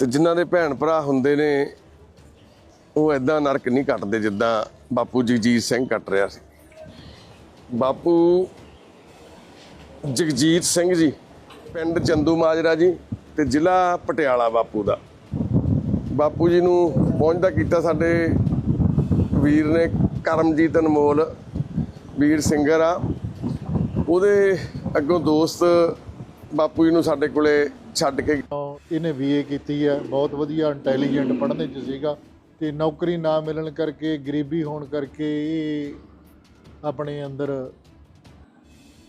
ਤੇ ਜਿਨ੍ਹਾਂ ਦੇ ਭੈਣ ਭਰਾ ਹੁੰਦੇ ਨੇ, ਉਹ ਐਦਾਂ ਨਰਕ ਨਹੀਂ ਕੱਟਦੇ ਜਿੱਦਾਂ ਬਾਪੂ ਜਗਜੀਤ ਸਿੰਘ ਕੱਟ ਰਿਹਾ ਸੀ। ਬਾਪੂ ਜਗਜੀਤ ਸਿੰਘ ਜੀ, ਪਿੰਡ ਚੰਦੂ ਮਾਜਰਾ ਜੀ ਤੇ ਜ਼ਿਲ੍ਹਾ ਪਟਿਆਲਾ ਬਾਪੂ ਦਾ। ਬਾਪੂ ਜੀ ਨੂੰ ਪਹੁੰਚਦਾ ਕੀਤਾ ਸਾਡੇ ਵੀਰ ਨੇ ਕਰਮਜੀਤ ਅਨਮੋਲ, ਵੀਰ ਸਿੰਗਰ ਆ। ਉਹਦੇ ਅੱਗੋਂ ਦੋਸਤ ਬਾਪੂ ਜੀ ਨੂੰ ਸਾਡੇ ਕੋਲੇ ਛੱਡ ਕੇ ਇਹਨੇ ਬੀਏ ਕੀਤੀ ਹੈ। ਬਹੁਤ ਵਧੀਆ ਇੰਟੈਲੀਜੈਂਟ ਪੜ੍ਹਨੇ ਚ ਸੀਗਾ ਤੇ ਨੌਕਰੀ ਨਾ ਮਿਲਣ ਕਰਕੇ, ਗਰੀਬੀ ਹੋਣ ਕਰਕੇ ਇਹ ਆਪਣੇ ਅੰਦਰ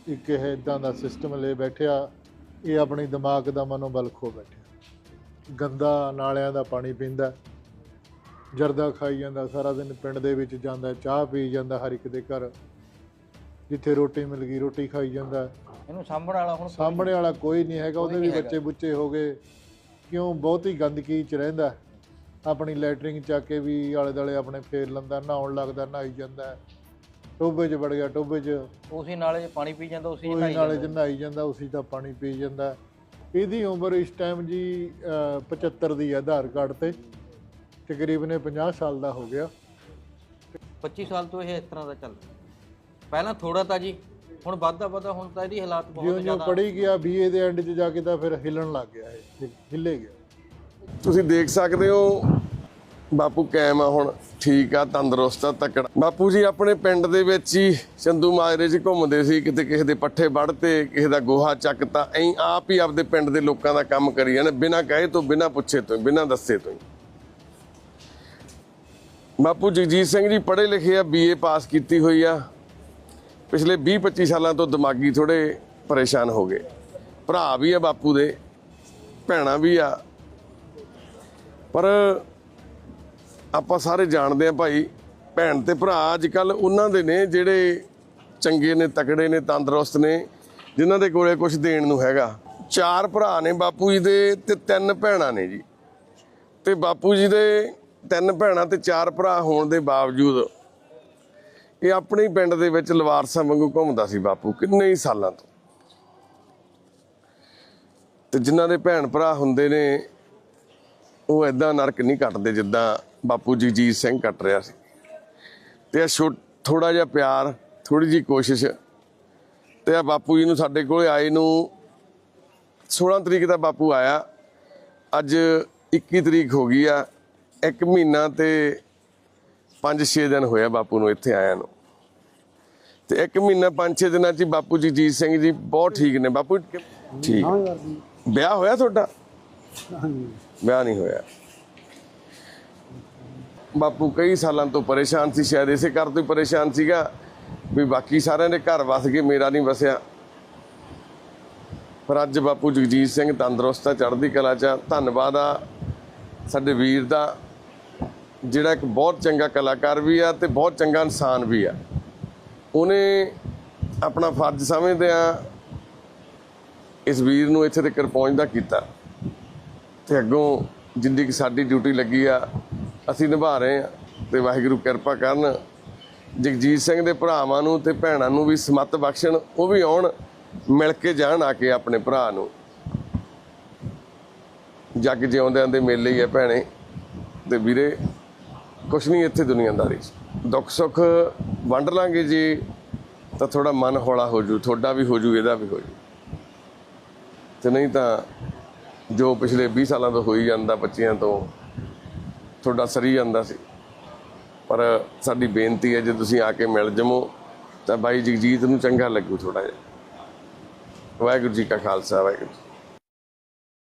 ਇੱਕ ਇਹ ਇਦਾਂ ਦਾ ਸਿਸਟਮ ਲੈ ਬੈਠਿਆ। ਇਹ ਆਪਣੀ ਦਿਮਾਗ ਦਾ ਮਨੋਬਲ ਖੋ ਬੈਠਿਆ। ਗੰਦਾ ਨਾਲਿਆਂ ਦਾ ਪਾਣੀ ਪੀਂਦਾ। ਜਰਦਾ ਖਾਈ ਜਾਂਦਾ, ਸਾਰਾ ਦਿਨ ਪਿੰਡ ਦੇ ਵਿੱਚ ਜਾਂਦਾ, ਚਾਹ ਪੀ ਜਾਂਦਾ ਹਰ ਇੱਕ ਦੇ ਘਰ। ਜਿੱਥੇ ਰੋਟੀ ਮਿਲ ਗਈ ਰੋਟੀ ਖਾਈ ਜਾਂਦਾ। ਇਹਨੂੰ ਸਾਂਭਣ ਵਾਲਾ ਹੁਣ ਸਾਹਮਣੇ ਵਾਲਾ ਕੋਈ ਨਹੀਂ ਹੈਗਾ ਉਹਦੇ ਵੀ ਬੱਚੇ ਬੁੱਚੇ ਹੋ ਗਏ। ਕਿਉਂ? ਬਹੁਤੀ ਗੰਦਗੀ ਚ ਰਹਿੰਦਾ ਆਪਣੀ ਲੈਟਰਿੰਗ ਚੱਕ ਕੇ ਵੀ ਆਲੇ ਦਾਲੇ ਆਪਣੇ ਫੇਰ ਲੰਦਾ ਨਹਾਉਣ ਲੱਗਦਾ ਨਹਾਈ ਜਾਂਦਾ ਟੋਬੇ 'ਚ ਵੜ ਗਿਆ ਟੋਬੇ 'ਚ। ਉਸੇ ਨਾਲੇ 'ਚ ਪਾਣੀ ਪੀ ਜਾਂਦਾ ਉਸੇ 'ਚ ਨਹਾਈ ਨਾਲੇ 'ਚ। ਨਹਾਈ ਜਾਂਦਾ ਉਸੇ ਦਾ ਪਾਣੀ ਪੀ ਜਾਂਦਾ ਇਹਦੀ ਉਮਰ ਇਸ ਟਾਈਮ ਜੀ ਅਹ, 75 ਦੀ ਹੈ ਆਧਾਰ ਕਾਰਡ ਤੇ। ਤਕਰੀਬਨ ਇਹ 50 ਸਾਲ ਦਾ ਹੋ ਗਿਆ। 25 ਸਾਲ ਤੋਂ ਇਹ ਇਸ ਤਰ੍ਹਾਂ ਦਾ ਚੱਲ ਰਿਹਾ ਪਹਿਲਾਂ ਥੋੜਾ ਤਾਂ ਜੀ ਹੁਣ ਵੱਧਦਾ ਵੱਧਦਾ ਹੁਣ ਤਾਂ ਇਹਦੀ ਹਾਲਾਤ ਜਿਉਂ ਬਹੁਤ ਜਿਉਂ ਜ਼ਿਆਦਾ ਪੜ੍ਹੀ ਗਿਆ ਬੀਏ ਦੇ ਐਂਡ 'ਚ ਜਾ ਕੇ ਤਾਂ ਫਿਰ ਹਿੱਲਣ ਲੱਗ ਗਿਆ ਇਹ ਹਿੱਲੇ ਗਿਆ। ਤੁਸੀਂ ਦੇਖ ਸਕਦੇ ਹੋ ਬਾਪੂ ਕਾਇਮ ਆ ਹੁਣ ਠੀਕ ਆ ਤੰਦਰੁਸਤ ਆ ਤਕੜਾ। ਬਾਪੂ ਜੀ ਆਪਣੇ ਪਿੰਡ ਦੇ ਵਿੱਚ ਹੀ ਚੰਦੂ ਮਾਜਰੇ 'ਚ ਘੁੰਮਦੇ ਸੀ ਕਿਤੇ ਕਿਸੇ ਦੇ ਪੱਠੇ ਵੱਢਤੇ ਕਿਸੇ ਦਾ ਗੋਹਾ ਚੱਕਤਾ ਐਂ ਆਪ ਹੀ ਆਪਦੇ ਪਿੰਡ ਦੇ ਲੋਕਾਂ ਦਾ ਕੰਮ ਕਰੀ ਜਾਂਦੇ ਬਿਨਾਂ ਕਹੇ ਤੋਂ ਬਿਨਾਂ ਪੁੱਛੇ ਤੋਂ ਬਿਨਾਂ ਦੱਸੇ ਤੋਂ ਹੀ। ਬਾਪੂ ਜਗਜੀਤ ਸਿੰਘ ਜੀ ਪੜ੍ਹੇ ਲਿਖੇ ਆ ਬੀਏ ਪਾਸ ਕੀਤੀ ਹੋਈ ਆ। ਪਿਛਲੇ 20 25 ਸਾਲਾਂ ਤੋਂ ਦਿਮਾਗੀ ਥੋੜੇ ਪਰੇਸ਼ਾਨ ਹੋ ਗਏ। ਭਰਾ ਵੀ ਆ, ਬਾਪੂ ਦੇ, ਭੈਣਾਂ ਵੀ ਆ। ਪਰ ਆਪਾਂ ਸਾਰੇ ਜਾਣਦੇ ਆ ਭਾਈ, ਭੈਣ ਤੇ ਭਰਾ ਅੱਜ ਕੱਲ ਉਹਨਾਂ ਦੇ ਨੇ ਜਿਹੜੇ ਚੰਗੇ ਨੇ, ਤਕੜੇ ਨੇ, ਤੰਦਰੁਸਤ ਨੇ, ਜਿਨ੍ਹਾਂ ਦੇ ਕੋਲੇ ਕੁਝ ਦੇਣ ਨੂੰ ਹੈਗਾ। ਚਾਰ ਭਰਾ ਨੇ ਬਾਪੂ ਜੀ ਦੇ ਤੇ ਤਿੰਨ ਭੈਣਾਂ ਨੇ ਜੀ। ਤੇ ਬਾਪੂ ਜੀ ਦੇ ਤਿੰਨ ਭੈਣਾਂ ਤੇ ਚਾਰ ਭਰਾ ਹੋਣ ਦੇ ਬਾਵਜੂਦ ਇਹ ਆਪਣੇ ਹੀ ਪਿੰਡ ਦੇ ਵਿੱਚ ਲਵਾਰਸਾਂ ਵਾਂਗੂ ਘੁੰਮਦਾ ਸੀ ਬਾਪੂ, ਕਿੰਨੇ ਹੀ ਸਾਲਾਂ ਤੋਂ। ਤੇ ਜਿਨ੍ਹਾਂ ਦੇ ਭੈਣ ਭਰਾ ਹੁੰਦੇ ਨੇ, ਉਹ ਐਦਾਂ ਨਰਕ ਨਹੀਂ ਕੱਟਦੇ ਜਿੱਦਾਂ ਬਾਪੂ ਜਗਜੀਤ ਸਿੰਘ ਕੱਟ ਰਿਹਾ ਸੀ। ਤੇ ਇਹ ਥੋੜਾ ਜਿਹਾ ਪਿਆਰ ਥੋੜੀ ਜੀ ਕੋਸ਼ਿਸ਼ ਤੇ ਆ ਬਾਪੂ ਜੀ ਨੂੰ ਸਾਡੇ ਕੋਲੇ ਆਏ ਨੂੰ 16 ਤਰੀਕ ਦਾ ਬਾਪੂ ਆਇਆ। ਅੱਜ 21 ਤਰੀਕ ਹੋ ਗਈ ਆ, ਇੱਕ ਮਹੀਨਾ ਤੇ 5-6 ਦਿਨ ਹੋਇਆ ਬਾਪੂ ਨੂੰ ਇੱਥੇ ਆਇਆ ਨੂੰ। ਤੇ ਇੱਕ ਮਹੀਨਾ 5-6 ਦਿਨਾਂ 'ਚ ਬਾਪੂ ਜਗਜੀਤ ਸਿੰਘ ਜੀ ਬਹੁਤ ਠੀਕ ਨੇ। ਬਾਪੂ ਠੀਕ। ਵਿਆਹ ਹੋਇਆ ਤੁਹਾਡਾ? ਵਿਆਹ ਨਹੀਂ ਹੋਇਆ। ਬਾਪੂ ਕਈ ਸਾਲਾਂ ਤੋਂ ਪਰੇਸ਼ਾਨ ਸੀ ਸ਼ਾਇਦ ਇਸੇ ਕਰ ਤੋਂ ਹੀ ਪਰੇਸ਼ਾਨ ਸੀਗਾ ਵੀ ਬਾਕੀ ਸਾਰਿਆਂ ਦੇ ਘਰ ਵਸ ਗਏ ਮੇਰਾ ਨਹੀਂ ਵਸਿਆ। ਪਰ ਅੱਜ ਬਾਪੂ ਜਗਜੀਤ ਸਿੰਘ ਤੰਦਰੁਸਤ ਆ ਚੜ੍ਹਦੀ ਕਲਾ ਚ। ਧੰਨਵਾਦ ਆ ਸਾਡੇ ਵੀਰ ਦਾ। ਜਿਹੜਾ ਇੱਕ ਬਹੁਤ ਚੰਗਾ ਕਲਾਕਾਰ ਵੀ ਆ ਤੇ ਬਹੁਤ ਚੰਗਾ ਇਨਸਾਨ ਵੀ ਆ। ਉਹਨੇ ਆਪਣਾ ਫਰਜ਼ ਸਮਝਦੇ ਆ ਇਸ ਵੀਰ ਨੂੰ ਇੱਥੇ ਤੱਕ ਪਹੁੰਚਦਾ ਕੀਤਾ। ਤੇ ਅੱਗੋਂ ਜਿੰਨੀ ਕਿ ਸਾਡੀ ਡਿਊਟੀ ਲੱਗੀ ਆ, ਅਸੀਂ ਨਿਭਾ ਰਹੇ ਆ ਤੇ ਵਾਹਿਗੁਰੂ ਕਿਰਪਾ ਕਰਨ ਜਗਜੀਤ ਸਿੰਘ ਦੇ ਭਰਾਵਾਂ ਨੂੰ ਤੇ ਭੈਣਾਂ ਨੂੰ ਵੀ ਸਮਤ ਬਖਸ਼ਣ, ਉਹ ਵੀ ਆਉਣ, ਮਿਲ ਕੇ ਜਾਣ ਆ ਕੇ ਆਪਣੇ ਭਰਾ ਨੂੰ। ਜੱਗ ਜਿਉਂਦਿਆਂ ਦੇ ਮੇਲੇ ਹੀ ਆ ਭੈਣੇ। ਤੇ ਵੀਰੇ ਕੁਛ ਨਹੀਂ ਇੱਥੇ ਦੁਨੀਆਦਾਰੀ 'ਚ। ਦੁੱਖ ਸੁੱਖ ਵੰਡ ਲਾਂਗੇ ਜੀ, ਤਾਂ ਥੋੜਾ ਮਨ ਹੌਲਾ ਹੋ ਜੂ ਤੁਹਾਡਾ ਵੀ ਹੋ ਜੂ, ਇਹਦਾ ਵੀ ਹੋ ਜੂ। ਤੇ ਨਹੀਂ ਤਾਂ ਜੋ ਪਿਛਲੇ 20 ਸਾਲਾਂ ਤੋਂ ਹੋਈ ਜਾਂਦਾ ਬੱਚਿਆਂ ਤੋਂ ਤੁਹਾਡਾ ਸਰੀ ਜਾਂਦਾ ਸੀ। ਪਰ ਸਾਡੀ ਬੇਨਤੀ ਹੈ, ਜੇ ਤੁਸੀਂ ਆ ਕੇ ਮਿਲ ਜਮੋ, ਤਾਂ ਬਾਈ ਜਗਜੀਤ ਨੂੰ ਚੰਗਾ ਲੱਗੂ ਥੋੜਾ ਜਿਹਾ। ਵਾਹਿਗੁਰੂ ਜੀ ਕਾ ਖਾਲਸਾ, ਵਾਹਿਗੁਰੂ ਜੀ